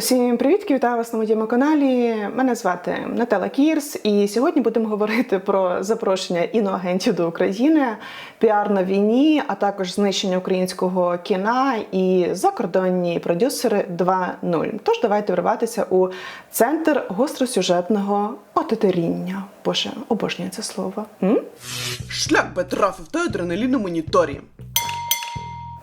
Усім привіт, вітаю вас на моєму каналі. Мене звати Наталя Кірс, і сьогодні будемо говорити про запрошення іноагентів до України, піар на війні, а також знищення українського кіна і закордонні продюсери 2.0. Тож давайте вриватися у центр гостросюжетного отетеріння. Боже, обожнюю це слово. М? Шлях би трафив той адреналін на моніторі.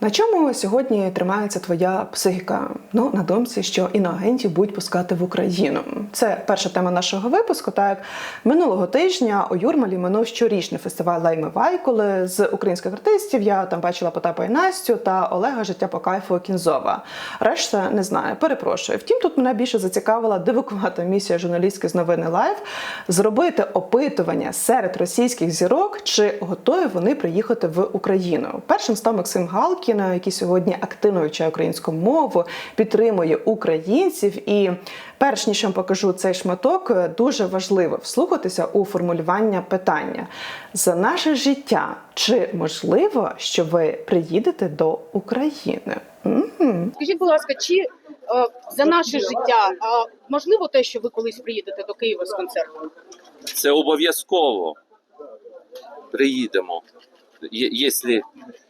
На чому сьогодні тримається твоя психіка? Ну, на думці, що іноагентів будуть пускати в Україну. Це перша тема нашого випуску. Так минулого тижня у Юрмалі минув щорічний фестиваль Лайми Вайколи з українських артистів. Я там бачила Потапа і Настю та Олега Життя по кайфу Кінзова. Решта не знаю, перепрошую. Втім, тут мене більше зацікавила дивакувата місія журналістки з новини Лайв зробити опитування серед російських зірок, чи готові вони приїхати в Україну. Першим став Максим Галкін, який сьогодні активно вивчає українську мову, підтримує українців. І перш ніж я вам покажу цей шматок, дуже важливо вслухатися у формулювання питання за наше життя. Чи можливо, що ви приїдете до України? Мгм. Скажіть, будь ласка, чи е, за наше життя а можливо те, що ви колись приїдете до Києва з концертом? Це обов'язково. Приїдемо. Є- Якщо,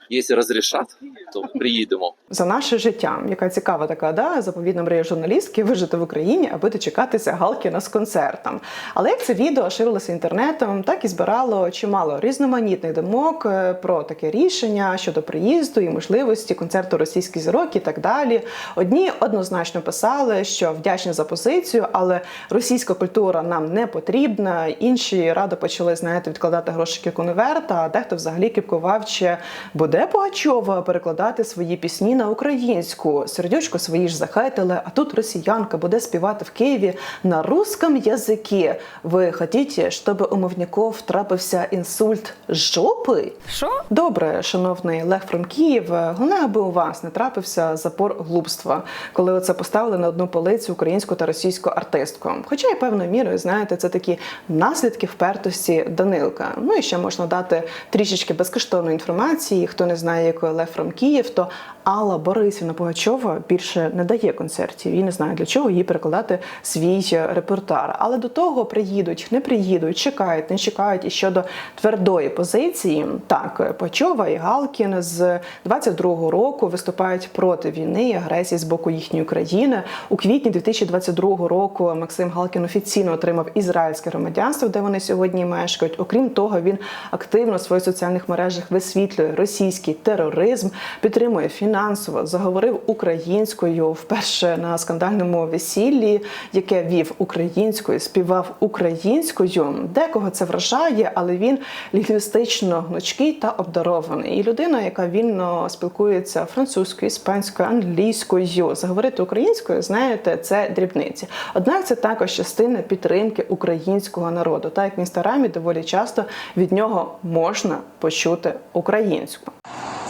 якщо розрішать, то приїдемо. За наше життя, яка цікава така, да, заповідна мрія журналістки вижити в Україні, аби дочекатися Галкіна з концертом. Але як це відео ширилося інтернетом, так і збирало чимало різноманітних думок е, про таке рішення щодо приїзду і можливості концерту російських зірок і так далі. Одні однозначно писали, що вдячні за позицію, але російська культура нам не потрібна. Інші радо почали знаєте відкладати грошики конверта. А дехто взагалі кіпкував, чи буде Пугачова перекладати свої пісні на українську. Сердючко свої ж захайтили, а тут росіянка буде співати в Києві на русском язикі. Ви хотіте, щоб у мовняков трапився інсульт жопи? Що? Добре, шановний Лех Франкіїв, головне, аби у вас не трапився запор глупства, коли оце поставили на одну полицю українську та російську артистку. Хоча і певною мірою, знаєте, це такі наслідки впертості Данилка. Ну і ще можна дати трішечки безкоштовної інформації. Хто не знає, якою Лев Франкіїв, то Алла Борисівна Пугачова більше не дає концертів і не знає для чого їй перекладати свій репертуар. Але до того приїдуть, не приїдуть, чекають, не чекають. І щодо твердої позиції, так Пугачова і Галкін з 22-го року виступають проти війни і агресії з боку їхньої країни. У квітні 2022 року Максим Галкін офіційно отримав ізраїльське громадянство, де вони сьогодні мешкають. Окрім того, він активно в своїх соціальних мережах висвітлює російський тероризм, підтримує фінансово, заговорив українською вперше на скандальному весіллі, яке вів українською, співав українською. Декого це вражає, але він лінгвістично гнучкий та обдарований. І людина, яка вільно спілкується французькою, іспанською, англійською, заговорити українською, знаєте, це дрібниці. Однак це також частина підтримки українського народу. Так як в інстаграмі доволі часто від нього можна почути українську.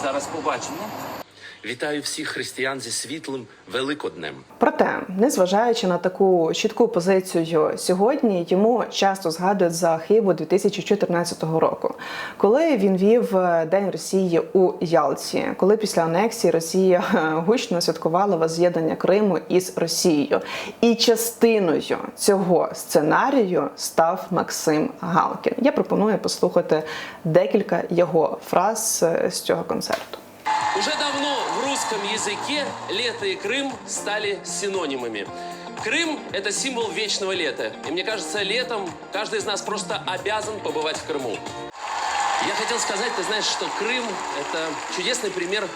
Зараз побачимо. Вітаю всіх християн зі світлим Великоднем. Проте, незважаючи на таку чітку позицію сьогодні, йому часто згадують за Хибу 2014 року, коли він вів е, День Росії у Ялті, коли після анексії Росія е, гучно святкувала воз'єднання Криму із Росією. І частиною цього сценарію став Максим Галкін. Я пропоную послухати декілька його фраз е, з цього концерту. Уже давно в русском языке лето и Крым стали синонимами. Крым – это символ вечного лета. И мне кажется, летом каждый из нас просто обязан побывать в Крыму. Я хотел сказать, ты знаешь, что Крым – это чудесный пример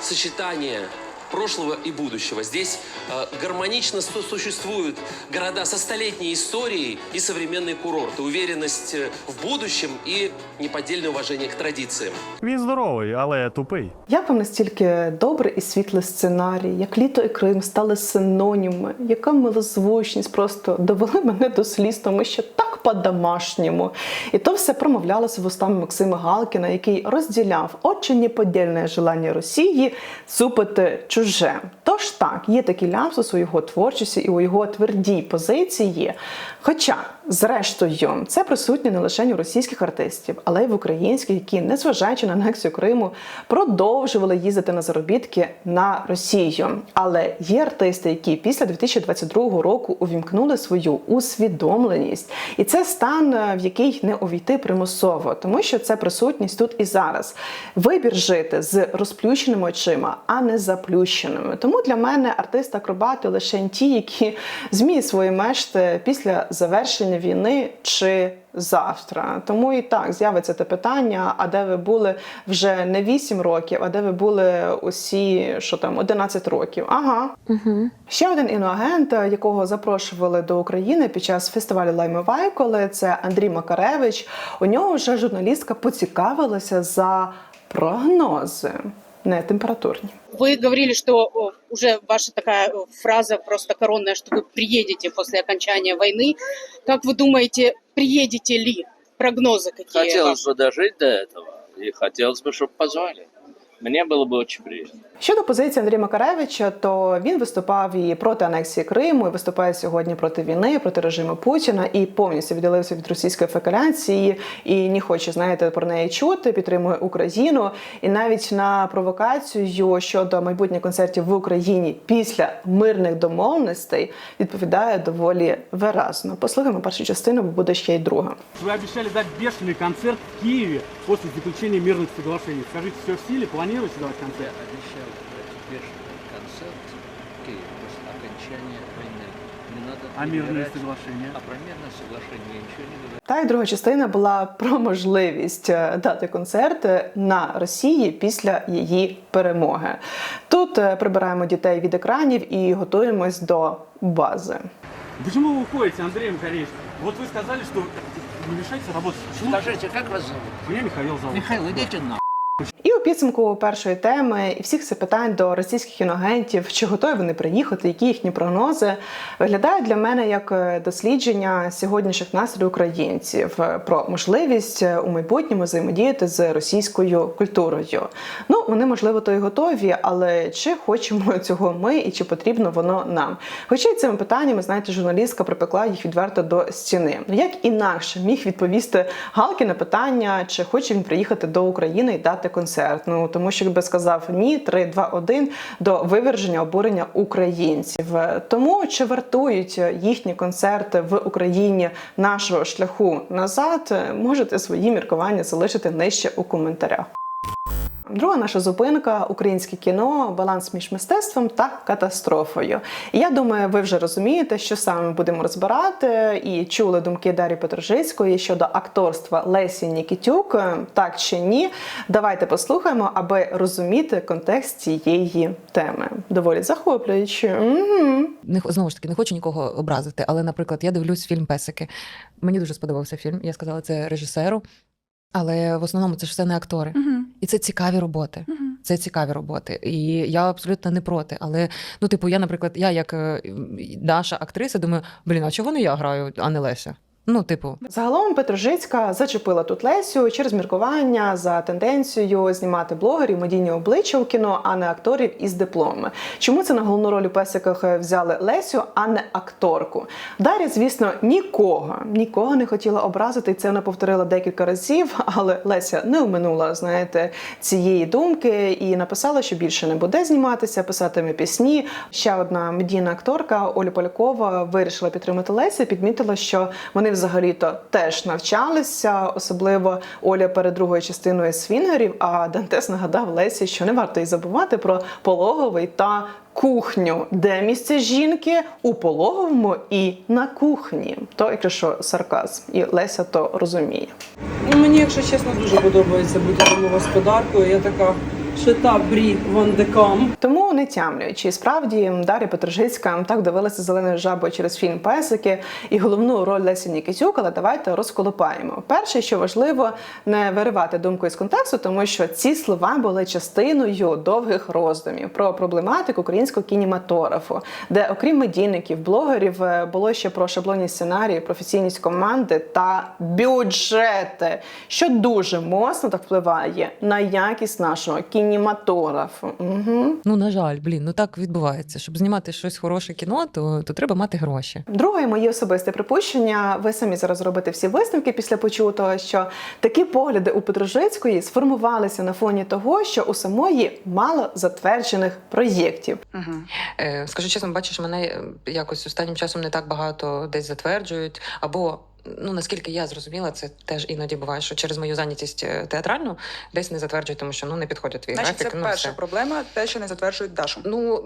сочетания прошлого и будущего. Здесь э, гармонично сосуществуют города со столетней историей и современные курорты, уверенность э, в будущем и неподдельное уважение к традициям. Він здоровий, але тупий. Як вам настільки добрий і світлий сценарій, як літо і Крим стали синоніми, яка милозвучність просто довели мене до сліз, тому що так по-домашньому. І то все промовлялося вустами Максима Галкіна, який розділяв очень неподільне желання Росії цупити чуже. Тож так, є такі ляпсуси у його творчості і у його твердій позиції. Хоча Зрештою, це присутнє не лише у російських артистів, але й в українських, які, незважаючи на анексію Криму, продовжували їздити на заробітки на Росію. Але є артисти, які після 2022 року увімкнули свою усвідомленість, і це стан, е, в який не увійти примусово, тому що це присутність тут і зараз. Вибір жити з розплющеними очима, а не заплющеними. Тому для мене артисти-акробати лише ті, які зміють свої мешти після завершення війни чи завтра. Тому і так з'явиться те питання: а де ви були вже не 8 років, а де ви були усі, що там 11 років? Ага. Ще один іноагент, якого запрошували до України під час фестивалю Лайми Вайколи, це Андрій Макаревич. У нього вже журналістка поцікавилася за прогнози, не температурні. Вы говорили, что о, уже ваша такая о, фраза просто коронная, что вы приедете после окончания войны. Как вы думаете, приедете ли? Прогнозы какие Хотелось ваши? бы дожить до этого, и хотелось бы, чтобы позвали. Мне было бы очень приятно. Щодо позиції Андрія Макаревича, то він виступав і проти анексії Криму, і виступає сьогодні проти війни, проти режиму Путіна і повністю віддалився від російської фекаляції і не хоче, знаєте, про неї чути, підтримує Україну. І навіть на провокацію щодо майбутніх концертів в Україні після мирних домовленостей відповідає доволі виразно. Послухаємо першу частину, бо буде ще й друга. Вы обещали дать бешеный концерт в Киеве после заключения мирных соглашений. Скажите, все в силе? Планируете давать концерт? Обещал дать бешеный концерт в Киеве после окончания войны. Не надо А мирные перебирать. соглашения? А про мирное соглашение я ничего не говорю. Та й друга частина була про можливість е, дати концерт на Росії після її перемоги. Тут е, прибираємо дітей від екранів і готуємось до бази. Почему вы уходите, Андрей Макаревич? Вот вы сказали, что не мешайте работать. Почему? Скажите, как вас зовут? Меня Михаил зовут. Михаил, идите на. І у підсумку першої теми і всіх запитань до російських іногентів, чи готові вони приїхати, які їхні прогнози, виглядає для мене як е, дослідження сьогоднішніх настроїв українців е, про можливість е, у майбутньому взаємодіяти з російською культурою. Ну вони можливо то й готові, але чи хочемо цього ми і чи потрібно воно нам? Хоча й цими питаннями, знаєте, журналістка припекла їх відверто до стіни. Ну як інакше міг відповісти Галки на питання, чи хоче він приїхати до України і дати концерт? Ну тому що якби сказав ні, 3, 2, 1 до виверження обурення українців. Тому чи вартують їхні концерти в Україні нашого шляху назад? Можете свої міркування залишити нижче у коментарях. Друга наша зупинка українське кіно, баланс між мистецтвом та катастрофою. Я думаю, ви вже розумієте, що саме будемо розбирати, і чули думки Дар'ї Петрожицької щодо акторства Лесі Нікітюк. Так чи ні? Давайте послухаємо, аби розуміти контекст цієї теми. Доволі захоплююче. Угу. не знову ж таки не хочу нікого образити, але, наприклад, я дивлюсь фільм Песики. Мені дуже сподобався фільм. Я сказала це режисеру, але в основному це ж все не актори. І це цікаві роботи. Це цікаві роботи. І я абсолютно не проти. Але ну, типу, я, наприклад, я як Даша наша актриса, думаю, блін, а чого не я граю, а не Леся? Ну, типу, Загалом Петрожицька зачепила тут Лесю через міркування за тенденцією знімати блогерів, медійні обличчя у кіно, а не акторів із дипломами. Чому це на головну роль у песиках взяли Лесю, а не акторку? Дар'я, звісно, нікого, нікого не хотіла образити, і це вона повторила декілька разів, але Леся не оминула, знаєте, цієї думки і написала, що більше не буде зніматися, писатиме пісні. Ще одна медійна акторка Оля Полякова вирішила підтримати Лесю, підмітила, що вони взагалі-то теж навчалися, особливо Оля перед другою частиною свінгерів. А Дантес нагадав Лесі, що не варто й забувати про пологовий та кухню, де місце жінки у пологовому і на кухні. То, якщо що, сарказм, і Леся то розуміє. Ну, мені, якщо чесно, дуже подобається бути домогосподаркою. Я така шита брі вандекам. Тому не тямлю, чи справді Дар'я Петрожицька так дивилася зеленою жабою через фільм Песики і головну роль Лесі Нікітюк, але давайте розколупаємо. Перше, що важливо, не виривати думку із контексту, тому що ці слова були частиною довгих роздумів про проблематику українського кінематографу, де, окрім медійників, блогерів, е, було ще про шаблонні сценарії, професійність команди та бюджети, що дуже моцно так впливає на якість нашого кінематографу кінематографу. Угу. Ну на жаль, блін, ну так відбувається. Щоб знімати щось хороше кіно, то, то треба мати гроші. Друге, моє особисте припущення. Ви самі зараз робите всі висновки після почутого, що такі погляди у Петрожицької сформувалися на фоні того, що у самої мало затверджених проєктів. Е, скажу чесно, бачиш, мене е, якось останнім часом не так багато десь затверджують. Або ну наскільки я зрозуміла, це теж іноді буває, що через мою зайнятість е, театральну десь не затверджують, тому що ну не підходять твій Значить, графік. це ну, перша все. проблема, те, що не затверджують Дашу. Ну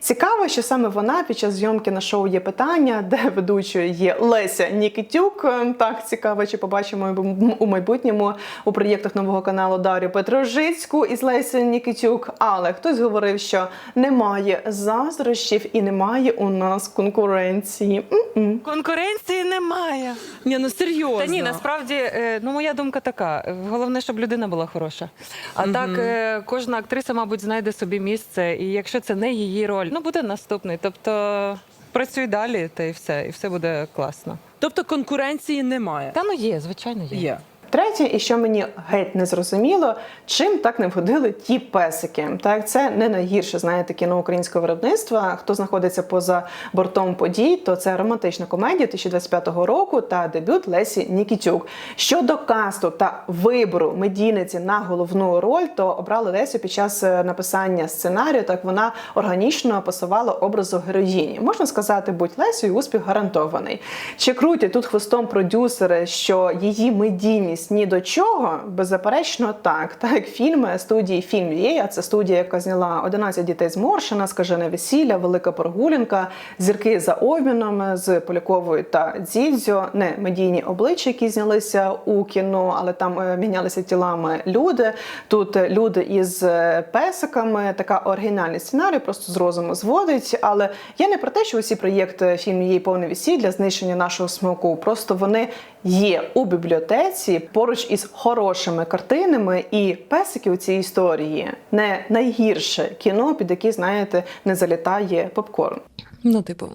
Цікаво, що саме вона під час зйомки на шоу є питання, де ведучою є Леся Нікітюк. Ем, Так цікаво, чи побачимо у майбутньому у проєктах нового каналу Дар'ю Петрожицьку із Лесею Нікітюк. Але хтось говорив, що немає заздрощів і немає у нас конкуренції. М-м. Конкуренції немає. Ні, ну серйозно. Та ні, насправді, е, ну моя думка така: головне, щоб людина була хороша. А Мгм. так е, кожна актриса, мабуть, знайде собі місце, і якщо це не її роль, ну буде наступний. Тобто працюй далі, та і все, і все буде класно. Тобто конкуренції немає. Та ну є, звичайно, є. Є. Третє, і що мені геть не зрозуміло, чим так не вгодили ті песики. Так, це не найгірше, знаєте, кіно українського виробництва. Хто знаходиться поза бортом подій, то це романтична комедія 2025 року та дебют Лесі Нікітюк. Щодо касту та вибору медійниці на головну роль, то обрали Лесю під час е, написання сценарію. Так вона органічно пасувала образу героїні. Можна сказати, будь Лесю, і успіх гарантований. Чи крутять тут хвостом продюсери, що її медійність ні до чого? Беззаперечно, так. Так фільми студії Фільм є, це студія, яка зняла 11 дітей з Моршина, скажене весілля, велика прогулянка, зірки за обміном з Поляковою та Дзідзьо, не медійні обличчя, які знялися у кіно, але там е, мінялися тілами люди. Тут люди із е, песиками, така оригінальний сценарій, просто з розуму зводить. Але я не про те, що усі проєкти фільм її повне весілля, знищення нашого смаку. Просто вони є у бібліотеці поруч із хорошими картинами, і песики у цій історії не найгірше кіно, під яке, знаєте, не залітає попкорн. ну типу,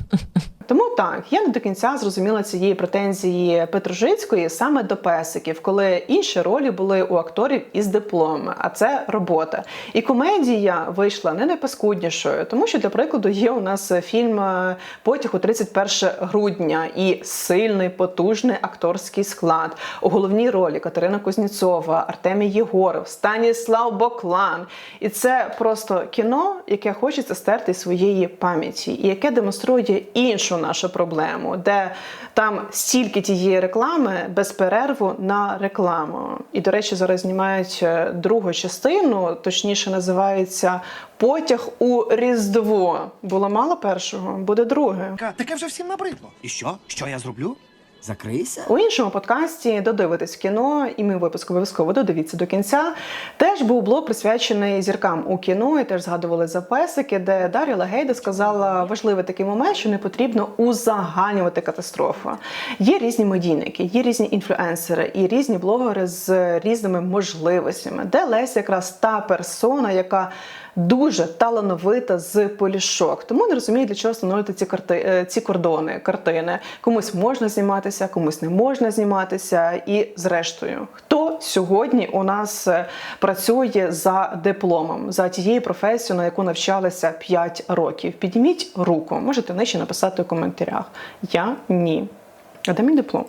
Тому так, я не до кінця зрозуміла цієї претензії Петрожицької саме до песиків, коли інші ролі були у акторів із дипломи, а це робота. І комедія вийшла не найпаскуднішою, тому що для прикладу є у нас фільм е, Потяг у 31 грудня і сильний, потужний акторський склад. У головній ролі Катерина Кузніцова, Артемій Єгоров, Станіслав Боклан. І це просто кіно, яке хочеться стерти своєї пам'яті, і яке демонструє іншу нашу проблему, де там стільки тієї реклами без перерву на рекламу. І, до речі, зараз знімають е, другу частину, точніше називається Потяг у Різдво. Було мало першого, буде друге. Таке вже всім набридло. І що? Що я зроблю? Закрийся? У іншому подкасті додивитись кіно, і ми випуск обов'язково додивіться до кінця. Теж був блог присвячений зіркам у кіно, і теж згадували за песики, де Дар'я Лагейда сказала важливий такий момент, що не потрібно узагальнювати катастрофу. Є різні медійники, є різні інфлюенсери і різні блогери з різними можливостями, де Леся якраз та персона, яка дуже талановита з полішок. Тому не розумію, для чого встановлювати ці карти, е, ці кордони, картини. Комусь можна зніматися, комусь не можна зніматися. І зрештою, хто сьогодні у нас е, працює за дипломом, за тією професією, на яку навчалися 5 років? Підніміть руку, можете нижче написати у коментарях. Я ні. А де мій диплом?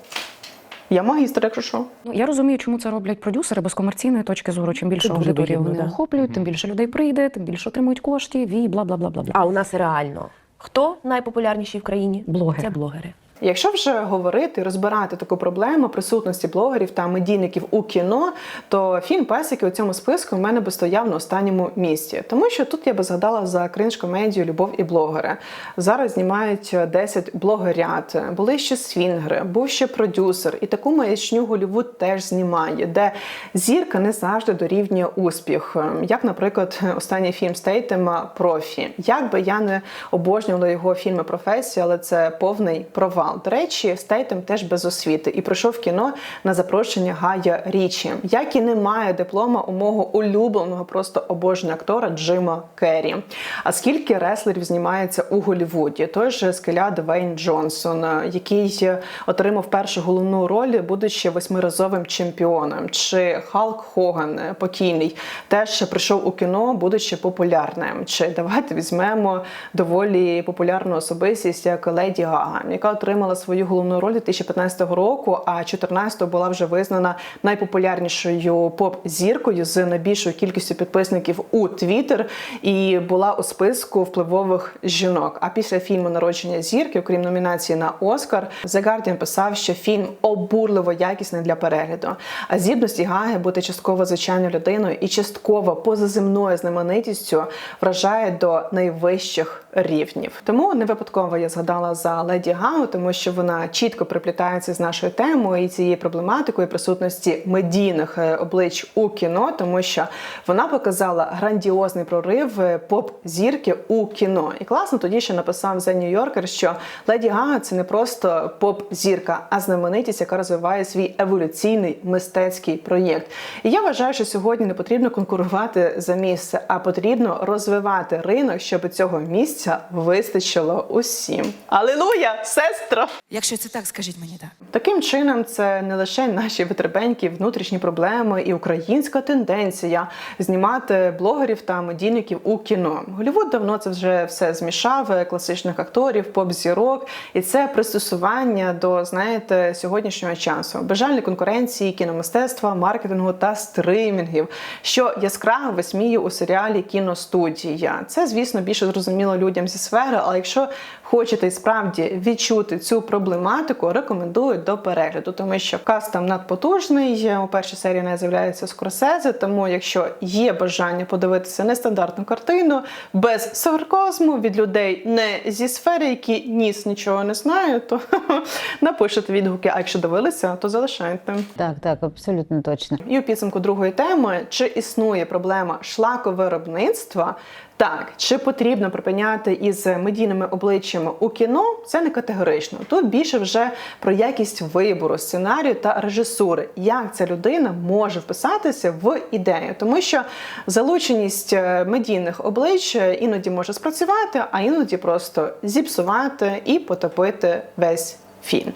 Я магістр, якщо що. Ну, я розумію, чому це роблять продюсери, бо з комерційної точки зору, чим більше вигідно, вони да. охоплюють, тим більше людей прийде, тим більше отримують коштів і бла бла бла бла бла. А у нас реально хто найпопулярніший в країні? Блогери. Це блогери. Якщо вже говорити, розбирати таку проблему присутності блогерів та медійників у кіно, то фільм Песики у цьому списку в мене би стояв на останньому місці, тому що тут я би згадала за кринж комедію Любов і блогери. Зараз знімають 10 блогерят, були ще свінгери, був ще продюсер, і таку маячню Голівуд теж знімає, де зірка не завжди дорівнює успіх. Як, наприклад, останній фільм Стейтема Профі. Як би я не обожнювала його фільми професії, але це повний провал. До речі, Стейтем теж без освіти і пройшов кіно на запрошення Гая Річі, як і не має диплома у мого улюбленого, просто обожнього актора Джима Керрі. А скільки реслерів знімається у Голлівуді? Той же скеля Двейн Джонсон, який отримав першу головну роль, будучи восьмиразовим чемпіоном, чи Халк Хоган покійний, теж прийшов у кіно, будучи популярним. Чи давайте візьмемо доволі популярну особистість, як Леді Гага, яка отримала свою головну роль 2015 року, а 2014 була вже визнана найпопулярнішою поп-зіркою з найбільшою кількістю підписників у Твіттер і була у списку впливових жінок. А після фільму Народження зірки, окрім номінації на Оскар, The Guardian писав, що фільм обурливо якісний для перегляду. А здібності Гаги бути частково звичайною людиною і частково позаземною знаменитістю вражає до найвищих рівнів. Тому не випадково я згадала за Леді Гагу, тому що вона чітко приплітається з нашою темою і цією проблематикою присутності медійних е, облич у кіно, тому що вона показала грандіозний прорив е, поп-зірки у кіно. І класно тоді ще написав The New Yorker, що Леді Гага це не просто поп-зірка, а знаменитість, яка розвиває свій еволюційний мистецький проєкт. І я вважаю, що сьогодні не потрібно конкурувати за місце, а потрібно розвивати ринок, щоб цього місця вистачило усім. Алілуя, сестро! Якщо це так, скажіть мені так. Таким чином, це не лише наші витребенькі внутрішні проблеми і українська тенденція знімати блогерів та медійників у кіно. Голівуд давно це вже все змішав е, класичних акторів, поп-зірок, і це пристосування до знаєте сьогоднішнього часу. Бажальні конкуренції, кіномистецтва, маркетингу та стримінгів, що яскраво висміє у серіалі Кіностудія. Це, звісно, більше зрозуміло людям зі сфери, але якщо хочете і справді відчути цю проблематику, рекомендую до перегляду, тому що каст там надпотужний. У першій серії не з'являється Скорсезе, тому якщо є бажання подивитися нестандартну картину без сарказму від людей не зі сфери, які ніс нічого не знають, то напишете відгуки. А якщо дивилися, то залишайте. Так, так, абсолютно точно. І у підсумку другої теми: чи існує проблема шлаковиробництва? Так, чи потрібно припиняти із медійними обличчями у кіно? Це не категорично. Тут більше вже про якість вибору, сценарію та режисури, як ця людина може вписатися в ідею, тому що залученість е, медійних облич е, іноді може спрацювати, а іноді просто зіпсувати і потопити весь фільм.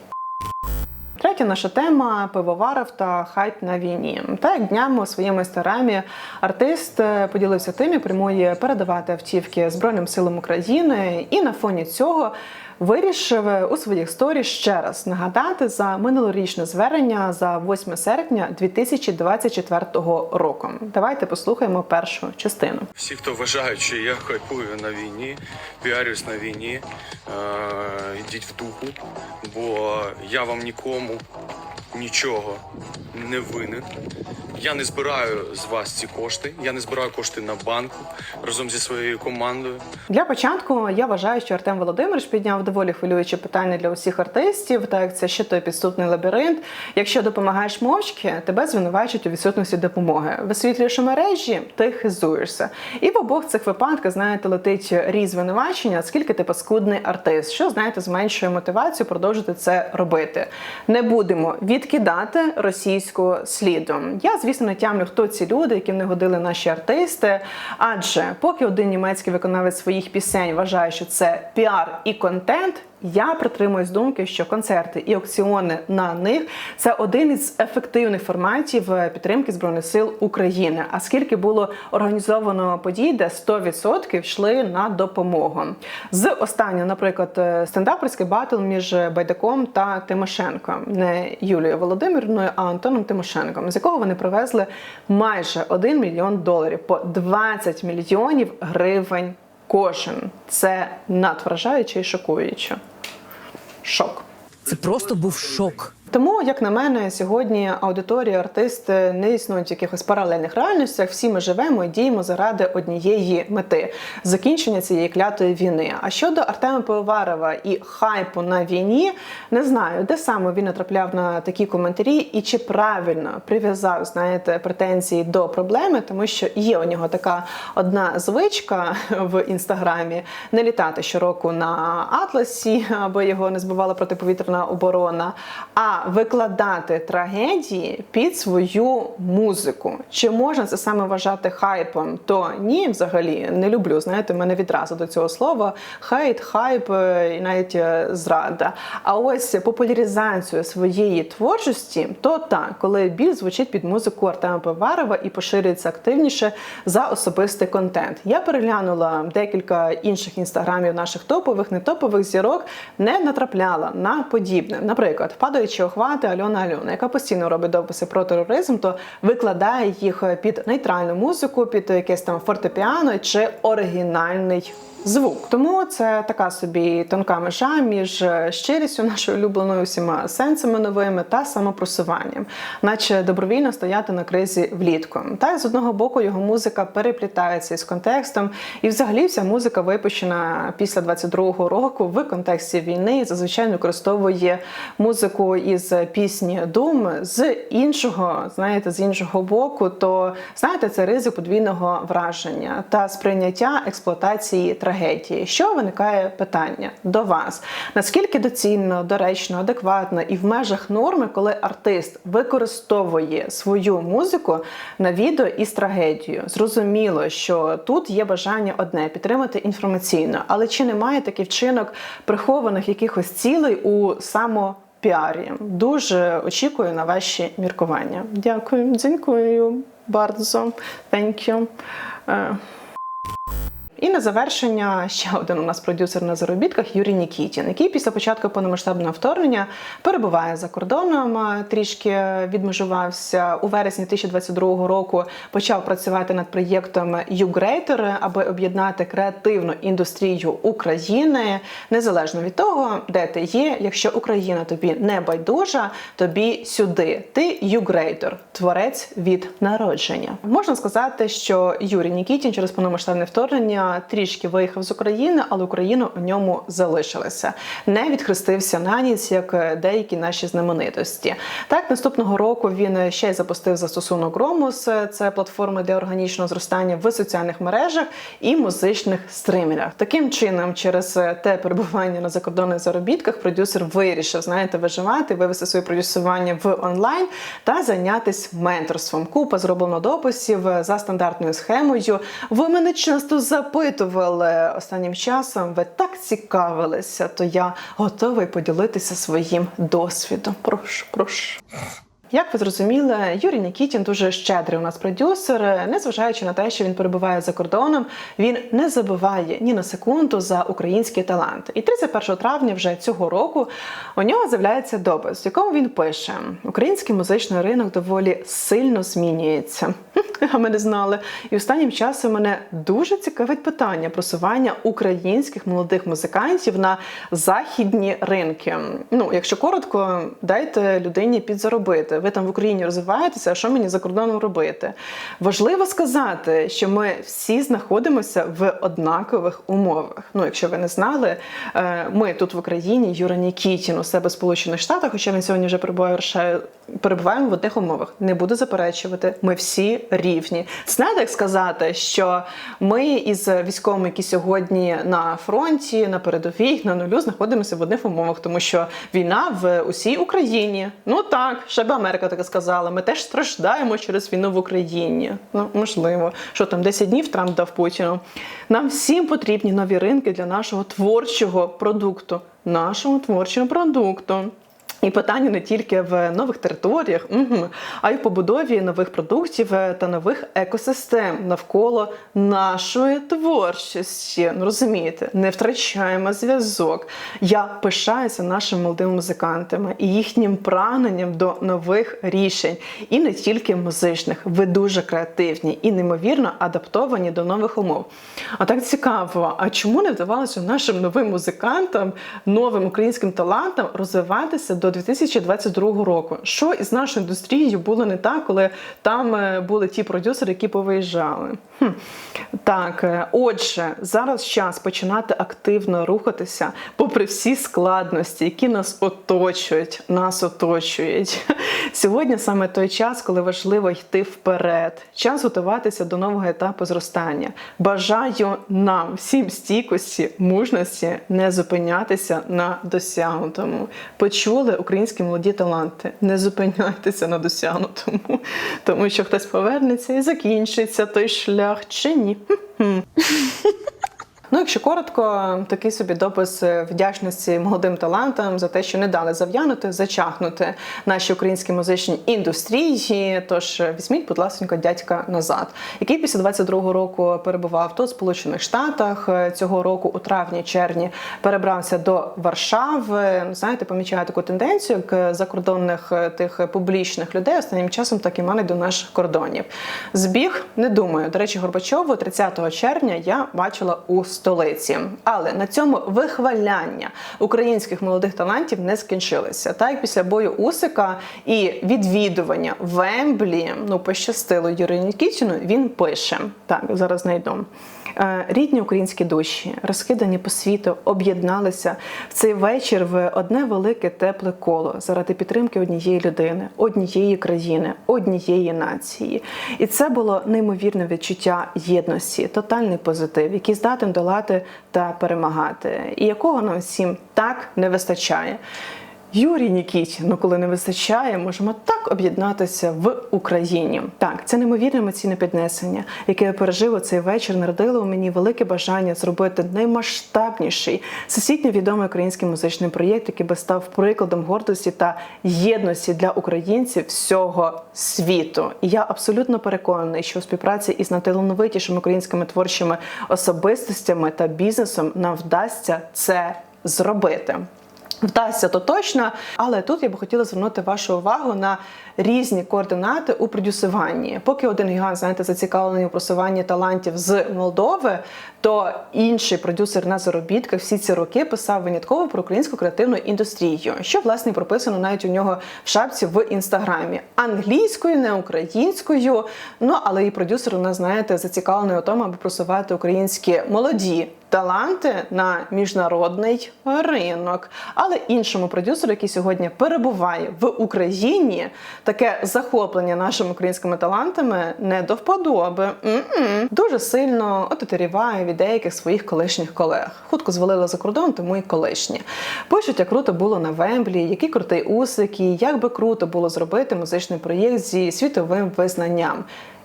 Третя наша тема пивоваров та хайп на війні. Так днями у своєму інстаграмі артист е, поділився тим, як прямує передавати автівки Збройним силам України, і на фоні цього вирішив е, у своїх сторі ще раз нагадати за минулорічне звернення за 8 серпня 2024 року. Давайте послухаємо першу частину. Всі, хто вважають, що я хайпую на війні, піарюсь на війні, е, йдіть в духу, бо я вам нікому нічого не винен. Я не збираю з вас ці кошти. Я не збираю кошти на банку разом зі своєю командою. Для початку я вважаю, що Артем Володимирович підняв доволі хвилююче питання для усіх артистів, так це ще той підступний лабіринт. Якщо допомагаєш мовчки, тебе звинувачують у відсутності допомоги. Висвітлюєш у мережі, ти хизуєшся. І в обох цих випадках, знаєте, летить різ звинувачення, скільки ти паскудний артист, що знаєте, зменшує мотивацію продовжити це робити. Не будемо відкидати російського сліду. Я, звісно, не тямлю, хто ці люди, яким не годили наші артисти. Адже поки один німецький виконавець своїх пісень вважає, що це піар і контент. Я притримуюсь думки, що концерти і аукціони на них це один із ефективних форматів е, підтримки збройних сил України. А скільки було організовано подій, де 100% йшли на допомогу. З останнього, наприклад, е, стендаперський батл між Байдаком та Тимошенко, не Юлією Володимирівною, а Антоном Тимошенком, з якого вони привезли майже 1 мільйон доларів по 20 мільйонів гривень. Кожен це надвражаюче і шокуюче. Шок. Це просто був шок. Тому, як на мене, сьогодні аудиторія, артисти не існують в якихось паралельних реальностях. Всі ми живемо і діємо заради однієї мети закінчення цієї клятої війни. А щодо Артема Пивоварова і хайпу на війні, не знаю, де саме він натрапляв на такі коментарі, і чи правильно прив'язав, знаєте, претензії до проблеми, тому що є у нього така одна звичка в інстаграмі не літати щороку на атласі, аби його не збивала протиповітряна оборона, а викладати трагедії під свою музику. Чи можна це саме вважати хайпом? То ні, взагалі не люблю. Знаєте, мене відразу до цього слова хейт, хайп е, і навіть е, зрада. А ось популяризацію своєї творчості, то так, коли біль звучить під музику Артема Пиварова і поширюється активніше за особистий контент. Я переглянула декілька інших інстаграмів наших топових, не топових зірок, не натрапляла на подібне. Наприклад, падаючі охвати Альона Альона, яка постійно робить дописи про тероризм, то викладає їх під нейтральну музику, під якесь там фортепіано чи оригінальний. Звук тому це така собі тонка межа між щирістю нашою улюбленою всіма сенсами новими та самопросуванням, наче добровільно стояти на кризі влітку. Та з одного боку його музика переплітається із контекстом, і взагалі вся музика випущена після 22-го року в контексті війни зазвичай використовує музику із пісні Дум з іншого, знаєте, з іншого боку, то знаєте, це ризик подвійного враження та сприйняття експлуатації трагедії. Що виникає питання до вас? Наскільки доцільно, доречно, адекватно і в межах норми, коли артист використовує свою музику на відео із трагедією? Зрозуміло, що тут є бажання одне підтримати інформаційно, але чи немає такий вчинок прихованих якихось цілей у само піарі? Дуже очікую на ваші міркування. Дякую, дякую. Bardzo. Thank you. Е, і на завершення ще один у нас продюсер на заробітках Юрій Нікітін, який після початку повномасштабного вторгнення перебуває за кордоном, трішки відмежувався у вересні 2022 року. Почав працювати над проєктом YouGreater, аби об'єднати креативну індустрію України незалежно від того, де ти є. Якщо Україна тобі не байдужа, тобі сюди. Ти YouGreater, творець від народження. Можна сказати, що Юрій Нікітін через повномасштабне вторгнення трішки виїхав з України, але Україна у ньому залишилася. Не відхрестився на ніч, як деякі наші знаменитості. Так, наступного року він ще й запустив застосунок Ромус. Це платформа для органічного зростання в соціальних мережах і музичних стримерах. Таким чином, через те перебування на закордонних заробітках, продюсер вирішив, знаєте, виживати, вивести своє продюсування в онлайн та зайнятися менторством. Купа зроблено дописів за стандартною схемою. Ви мене часто запитували останнім часом. Ви так цікавилися, то я готовий поділитися своїм досвідом. Прошу, прошу. Як ви зрозуміли, Юрій Нікітін дуже щедрий у нас продюсер. Незважаючи на те, що він перебуває за кордоном, він не забуває ні на секунду за український талант. І 31 травня вже цього року у нього з'являється допис, в якому він пише: Український музичний ринок доволі сильно змінюється. А ми не знали. І останнім часом мене дуже цікавить питання просування українських молодих музикантів на західні ринки. Ну, якщо коротко, дайте людині підзаробити. Ви там в Україні розвиваєтеся, а що мені за кордоном робити? Важливо сказати, що ми всі знаходимося в однакових умовах. Ну, якщо ви не знали, е, ми тут в Україні, Юра Нікітін у себе в Сполучених Штатах, хоча він сьогодні вже перебуває перебуваємо в одних умовах. Не буду заперечувати, ми всі рівні. Знаєте, як сказати, що ми із військовими, які сьогодні на фронті, на передовій, на нулю, знаходимося в одних умовах, тому що війна в усій Україні. Ну так, ще б Америка таке сказала. Ми теж страждаємо через війну в Україні. Ну можливо, що там 10 днів Трамп дав Путіну. Нам всім потрібні нові ринки для нашого творчого продукту, нашого творчого продукту. І питання не тільки в нових територіях, а й в побудові нових продуктів е, та нових екосистем навколо нашої творчості. Ну розумієте, не втрачаємо зв'язок. Я пишаюся нашими молодими музикантами і їхнім прагненням до нових рішень, і не тільки музичних. Ви дуже креативні і неймовірно адаптовані до нових умов. А так цікаво, а чому не вдавалося нашим новим музикантам, новим українським талантам розвиватися до 2022 року. Що із нашою індустрією було не так, коли там е, були ті продюсери, які повиїжджали? Хм. Так, е, отже, зараз час починати активно рухатися, попри всі складності, які нас оточують, нас оточують. Сьогодні саме той час, коли важливо йти вперед. Час готуватися до нового етапу зростання. Бажаю нам всім стійкості, мужності, не зупинятися на досягнутому. Почули українські молоді таланти. Не зупиняйтеся на досягнутому, тому що хтось повернеться і закінчиться той шлях чи ні. Ну, якщо коротко, такий собі допис вдячності молодим талантам за те, що не дали зав'янути, зачахнути наші українські музичні індустрії. Тож візьміть, будь ласка, дядька назад, який після 22-го року перебував то в Сполучених Штатах цього року, у травні-червні, перебрався до Варшави. Знаєте, помічаю таку тенденцію, як закордонних е, тих публічних людей останнім часом так і манить до наших кордонів. Збіг не думаю. До речі, Горбачову 30 червня я бачила у столиці. Але на цьому вихваляння українських молодих талантів не скінчилися. Так після бою Усика і відвідування Вемблі, ну пощастило Юрію Нікітіну, він пише так, зараз знайду. Е, Рідні українські душі, розкидані по світу, об'єдналися в цей вечір в одне велике тепле коло заради підтримки однієї людини, однієї країни, однієї нації. І це було неймовірне відчуття єдності, тотальний позитив, який здатен долати та перемагати, і якого нам всім так не вистачає. Юрій Нікітін, ну коли не вистачає, можемо так об'єднатися в Україні. Так, це неймовірне емоційне піднесення, яке я пережив у цей вечір, народило у мені велике бажання зробити наймасштабніший всесвітньо відомий український музичний проєкт, який би став прикладом гордості та єдності для українців всього світу. І я абсолютно переконаний, що у співпраці із найталановитішими українськими творчими особистостями та бізнесом нам вдасться це зробити. Вдасться то точно, але тут я би хотіла звернути вашу увагу на різні координати у продюсуванні. Поки один гігант, знаєте, зацікавлений у просуванні талантів з Молдови, то інший продюсер на заробітках всі ці роки писав винятково про українську креативну індустрію, що власне прописано навіть у нього в шапці в інстаграмі англійською, не українською. Ну але і продюсер у нас знаєте зацікавлений у тому, аби просувати українські молоді таланти на міжнародний ринок. Але іншому продюсеру, який сьогодні перебуває в Україні, таке захоплення нашими українськими талантами не до вподоби. М-м. Дуже сильно отетеріває від деяких своїх колишніх колег. Хутко звалила за кордон, тому і колишні. Пишуть, як круто було на Вемблі, який крутий усик, і як би круто було зробити музичний проєкт зі світовим визнанням.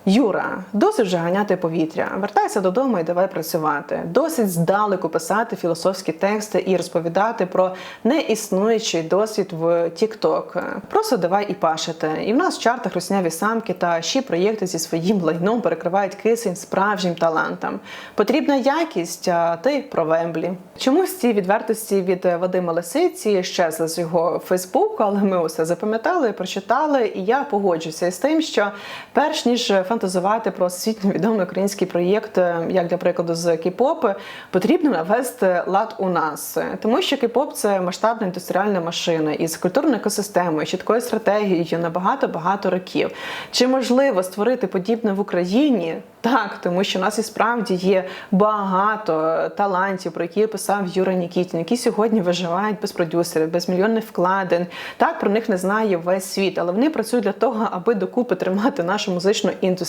Юра, досить вже ганяти повітря. Вертайся додому і давай працювати. Досить здалеку писати філософські тексти і розповідати про неіснуючий досвід в TikTok. Просто давай і пашете. І в нас в чартах русняві самки та ще проєкти зі своїм лайном перекривають кисень справжнім талантам. Потрібна якість, а ти про Вемблі. Чомусь ці відвертості від Вадима Лисиці щезли з його Фейсбуку, але ми усе запам'ятали, прочитали, і я погоджуся з тим, що перш ніж фантазувати про світньо відомий український проєкт, е, як для прикладу з кей-поп, потрібно навести лад у нас, тому що кей-поп – це масштабна індустріальна машина із культурною екосистемою, чіткою стратегією на багато багато років. Чи можливо створити подібне в Україні? Так, тому що у нас і справді є багато талантів, про які писав Юра Нікітін, які сьогодні виживають без продюсерів, без мільйонних вкладень. Так про них не знає весь світ, але вони працюють для того, аби докупи тримати нашу музичну індустрію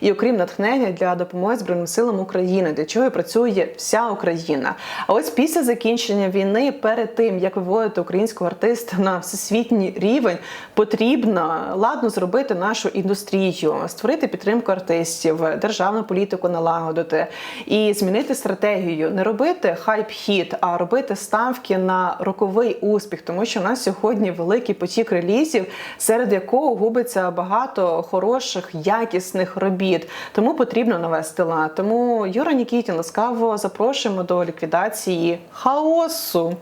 і, окрім натхнення для допомоги збройним силам України, для чого і працює вся Україна. А ось після закінчення війни, перед тим як виводити українського артиста на всесвітній рівень, потрібно ладно зробити нашу індустрію, створити підтримку артистів, державну політику налагодити і змінити стратегію, не робити хайп-хіт, а робити ставки на роковий успіх, тому що у нас сьогодні великий потік релізів, серед якого губиться багато хороших, якісних робіт. Тому потрібно навести лад. Тому Юра Нікітін ласкаво запрошуємо до ліквідації хаосу.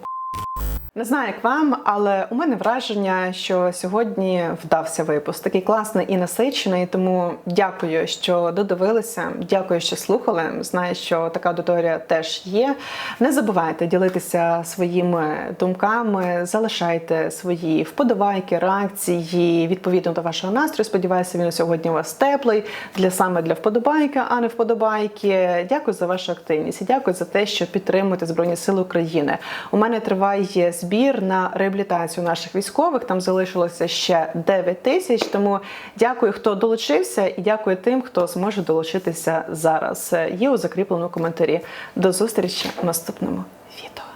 Не знаю, як вам, але у мене враження, що сьогодні вдався випуск. Такий класний і насичений. Тому дякую, що додивилися. Дякую, що слухали. Знаю, що така аудиторія теж є. Не забувайте ділитися своїми думками, залишайте свої вподобайки, реакції відповідно до вашого настрою. Сподіваюся, він сьогодні у вас теплий для саме для вподобайки, а не вподобайки. Дякую за вашу активність дякую за те, що підтримуєте Збройні Сили України. У мене триває збір на реабілітацію наших військових. Там залишилося ще 9 тисяч. Тому дякую, хто долучився, і дякую тим, хто зможе долучитися зараз. Є у закріпленому коментарі. До зустрічі в наступному відео.